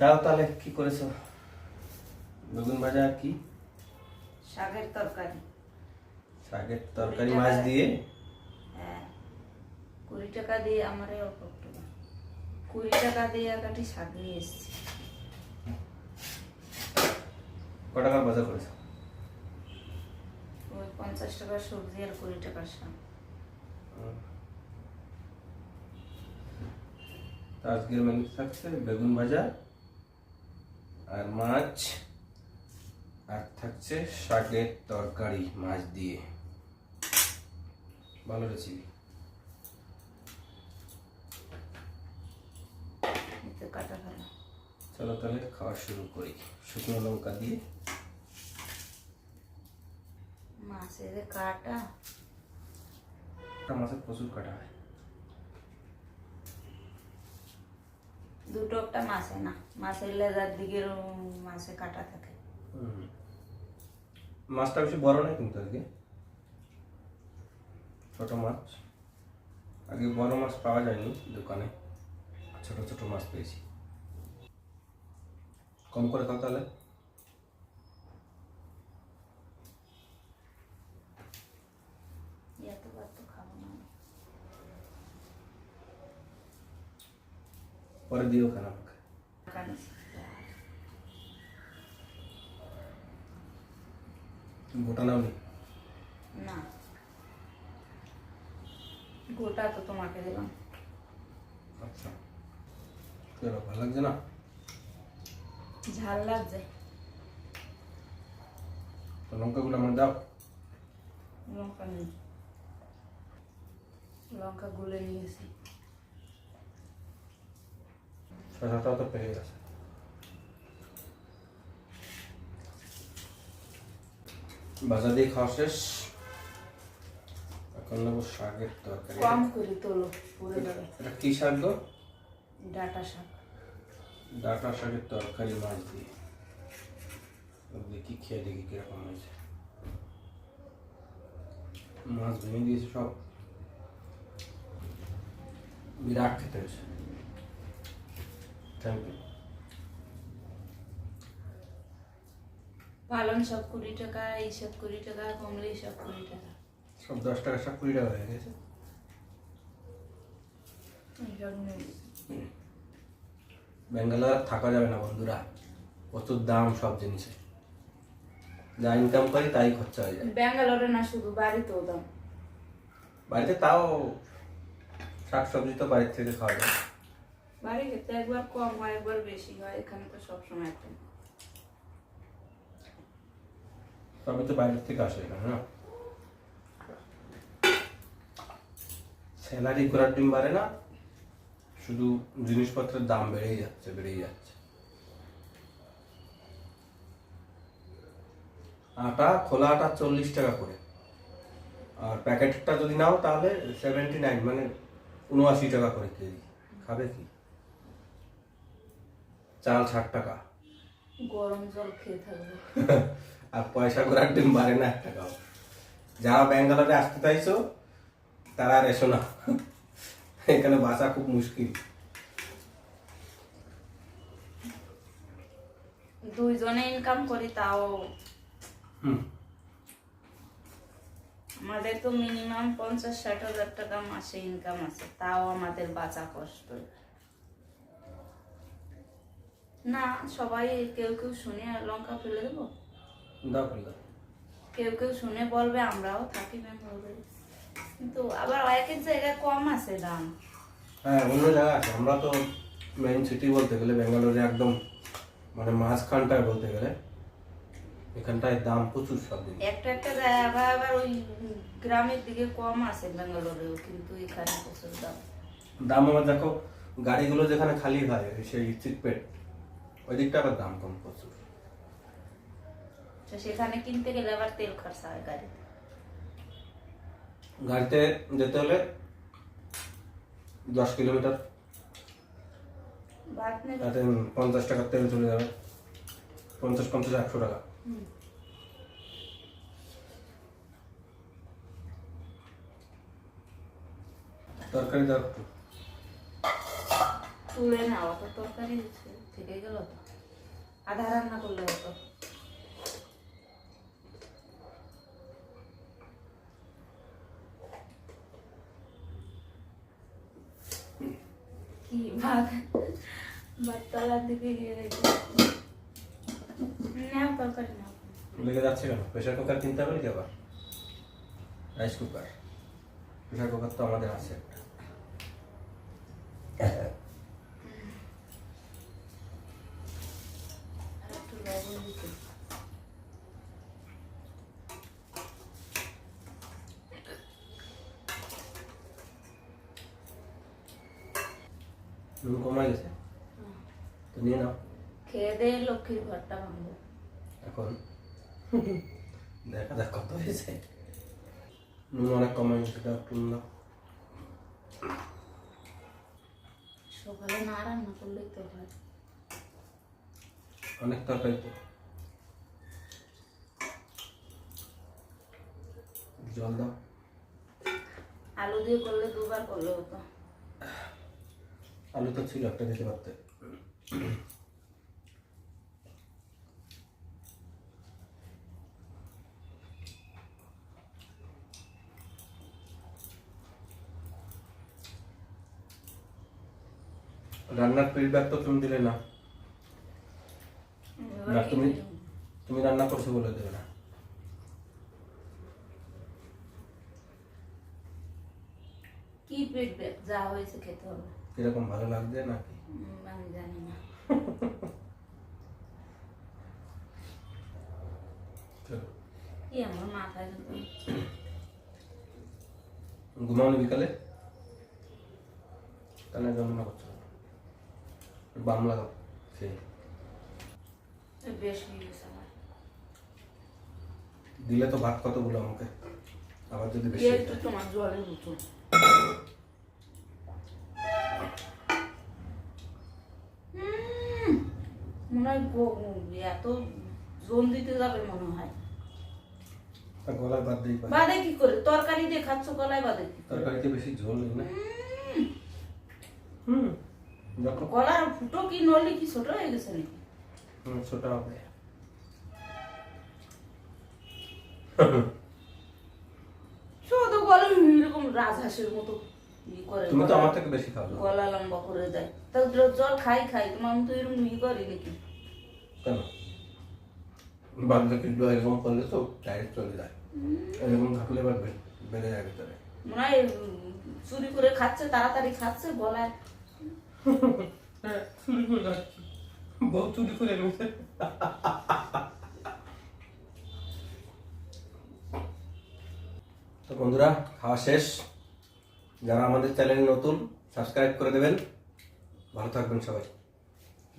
দাও তাহলে কি করেছ? বেগুন ভাজা আর কি? শাকের তরকারি। শাকের তরকারি মাছ দিয়ে? হ্যাঁ কুড়ি টাকা দিয়ে আমার অল্প কুড়ি টাকা দিয়ে কাটি শাক নিয়ে এসেছি। ক টাকার বাজার করেছ? ওই পঞ্চাশ টাকার সবজি আর কুড়ি টাকার শাক। আজকের মেনু থাকছে বেগুন ভাজা আর মাছ আর থাকছে শাকের তরকারি মাছ দিয়ে। ভালো রেসিপি। চলো তাহলে খাওয়া শুরু করি। শুকনো লঙ্কা দিয়ে। মাছের কাটা। মাছের প্রচুর কাটা হয়। দুটো একটা মাছে না, মাছের লেজার দিকের মাছে কাটা থাকে। মাছটা বেশি বড় নয় কিন্তু আজকে। ছোট মাছ। আগে বড় মাছ পাওয়া যায়নি দোকানে ছোট ছোট মাছ পেয়েছি। কম করে খাও তাহলে এতবার তো খাব না পরে দিও কেন আমাকে? গোটা নাও নি। না গোটা তো তোমাকে দিলাম। আচ্ছা। কেন ভালো লাগছে না? ঝাল লাগছে। তো লঙ্কাগুলো আমার দাও। লঙ্কা নেই। লঙ্কা গুলে নিয়েছি শশাটাও তো পেয়ে গেছে ভাজা দিয়ে খাওয়া শেষ। এখন নেব শাকের তরকারি। কম করে তোলো পুরো এটা কি শাক গো? ডাটা শাক। ডাটা শাকের তরকারি মাছ দিয়ে। দেখি খেয়ে দেখি কীরকম হয়েছে। মাছ ভেঙে দিয়েছে সব। বিরাট খেতে হয়েছে। থ্যাংক ইউ পালন সব কুড়ি টাকা এইসব কুড়ি টাকা কমলি সব কুড়ি টাকা। সব দশ টাকা সব কুড়ি টাকা হয়ে গেছে। ব্যাঙ্গালোর আর থাকা যাবে না বন্ধুরা। প্রচুর দাম সব জিনিসে। যা ইনকাম করি তাই খরচা হয়ে যায়। ব্যাঙ্গালোরে না শুধু বাড়িতেও দাম। বাড়িতে তাও শাক সবজি তো বাড়ির থেকে খাওয়া যায়। বাড়ি খেতে একবার কম হয়, একবার বেশি হয়, এখানে তো সবসময় একটা সবই তো বাইরের থেকে আসে এখানে, না? স্যালারি করার ডিম বাড়ে না, শুধু জিনিসপত্রের দাম বেড়েই যাচ্ছে বেড়েই যাচ্ছে। আটা, খোলা আটা চল্লিশ টাকা করে। আর প্যাকেটটা যদি নাও তাহলে সেভেন্টি নাইন মানে উনআশি টাকা করে কেজি। খাবে কি? চাল ষাট টাকা। গরম জল খেয়ে থাকব। আর পয়সা করার ডিম বাড়ে না এক টাকাও। যারা ব্যাঙ্গালোরে আসতে চাইছো তারা আর এসো না। এখানে বাসা খুব মুশকিল। দুইজনে ইনকাম করি তাও আমাদের তো মিনিমাম পঞ্চাশ ষাট হাজার টাকা মাসে ইনকাম আছে তাও আমাদের বাঁচা কষ্ট। না সবাই কেউ কেউ শুনে লঙ্কা ফেলে দেবো? দাও ফেলে দাও। কেউ কেউ শুনে বলবে আমরাও থাকি ব্যাঙ্গালোরে কিন্তু আবার এক জায়গায় কম আছে দাম। হ্যাঁ অন্য জায়গা আছে। আমরা তো মেইন সিটি বলতে গেলে ব্যাঙ্গালোরে একদম মানে মাঝখানটায় বলতে গেলে। এখানটায় দাম প্রচুর সব একটা একটা জায়গা আবার আবার ওই গ্রামের দিকে কম আছে ব্যাঙ্গালোরেও কিন্তু এখানে প্রচুর দাম। দাম আবার দেখো গাড়িগুলো যেখানে খালি হয় সেই চিটপেট। ওই দিকটা আবার দাম কম প্রচুর। তো সেখানে কিনতে গেলে আবার তেল খরচা হয় গাড়িতে? গাড়িতে যেতে হলে দশ কিলোমিটার। নেবে তাতে পঞ্চাশ টাকার তেল চলে যাবে। পঞ্চাশ পঞ্চাশ একশো টাকা। হুম। তরকারি দাও একটু। তুলে নাও তো তরকারি থেকে গেল হতো আধা রান্না করলে হতো। কি ভাগ বাতলার দিকে গিয়ে রেখে নাও তরকারি নাও। লেগে যাচ্ছে কেন? প্রেশার কুকার কিনতে হবে কি আবার? রাইস কুকার প্রেশার কুকার তো আমাদের আছে একটা আর একটু লবণ দিতে নুন কমাই গেছে তো নিয়ে নাও। খেয়ে দিয়ে লক্ষ্মীর ঘরটা ভাঙবো। এখন। দেখা যাক কত হয়েছে নুন অনেক কমাই গেছে দাও নুন দাও সকালে না রান্না করলেই তো হয়? অনেক তরকারি তো জল দাও। আলু দিয়ে করলে দুবার করলে হতো আলু তো ছিল একটা দিতে পারতে। রান্নার ফিডব্যাক তো তুমি দিলে না। না, তুমি- তুমি রান্না করছ বলে দেবে না। কি ফিডব্যাক যা হয়েছে খেতে হবে। কীরকম ভালো লাগছে নাকি? উম, আমি জানি না। কি আমার মাথায় কিন্তু বিকালে? কানে যন্ত্রণা করছ? বাম লাগাও সেই। দিলে তো ভাত কতগুলো আমাকে? আবার যদি বেশি। তোমার জলের মতো মনে হয় এত জোন দিতে যাবে মনে হয়। গলায় বাদ দিই বাদে কি করে? তরকারি দিয়ে খাচ্ছ গলায় বাদে তরকারিতে বেশি ঝোল নেই না? হুম। গলার ফুটো কি নলি কি ছোট হয়ে গেছে নাকি? ছোট হবে। শুধু গলা এরকম রাজহাঁসের মতো ই করে তুমি তো গলা- আমার থেকে বেশি খাও গলা লম্বা করে দেয়। তা জল খাই খাই তোমার মতো এরকম ই করে নাকি? কেন? বাদ বাকি এরকম করলে তো ডাইরেক্ট চলে যায়। এরকম থাকলে এবার বেড়ে যায় ভিতরে। মনে হয় চুরি করে খাচ্ছে তাড়াতাড়ি খাচ্ছে গলায়। হ্যাঁ চুরি করে বউ চুরি করে নিচ্ছে তো বন্ধুরা খাওয়া শেষ। যারা আমাদের চ্যানেল নতুন সাবস্ক্রাইব করে দেবেন। ভালো থাকবেন সবাই।